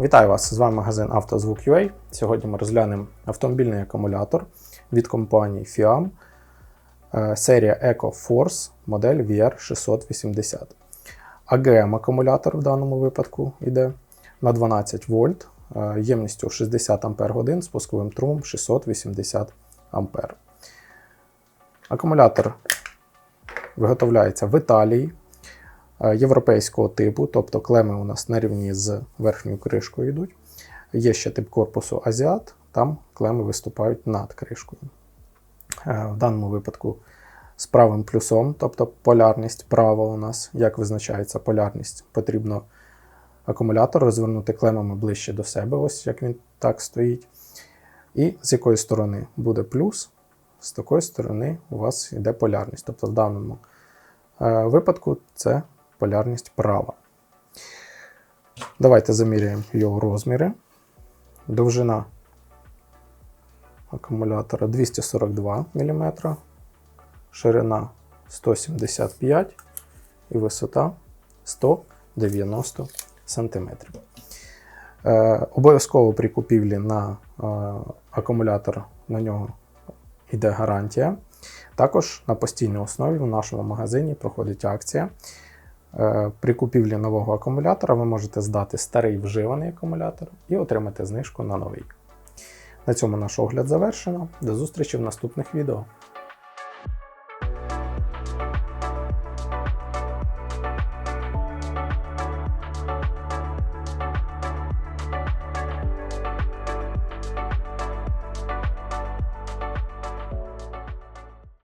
Вітаю вас! З вами магазин «Автозвук.UA». Сьогодні ми розглянемо автомобільний акумулятор від компанії FIAM, е, серія EcoForce, модель VR680. AGM акумулятор в даному випадку йде на 12 вольт, е, ємністю 60 Ах, спусковим трубом 680 А. Акумулятор виготовляється в Італії європейського типу, тобто клеми у нас на рівні з верхньою кришкою йдуть. Є ще тип корпусу Азіат, там клеми виступають над кришкою. Е, В даному випадку з правим плюсом, тобто полярність права у нас, як визначається полярність, потрібно акумулятор розвернути клемами ближче до себе, ось як він так стоїть. І з якої сторони буде плюс, з такої сторони у вас йде полярність. Тобто в даному е, випадку це полярність права. Давайте заміряємо його розміри. Довжина акумулятора 242 мм, ширина 175 і висота 190 см. Е, обов'язково при купівлі на е, акумулятор на нього йде гарантія. Також на постійній основі в нашому магазині проходить акція. Е, При купівлі нового акумулятора ви можете здати старий вживаний акумулятор і отримати знижку на новий. На цьому наш огляд завершено. До зустрічі в наступних відео.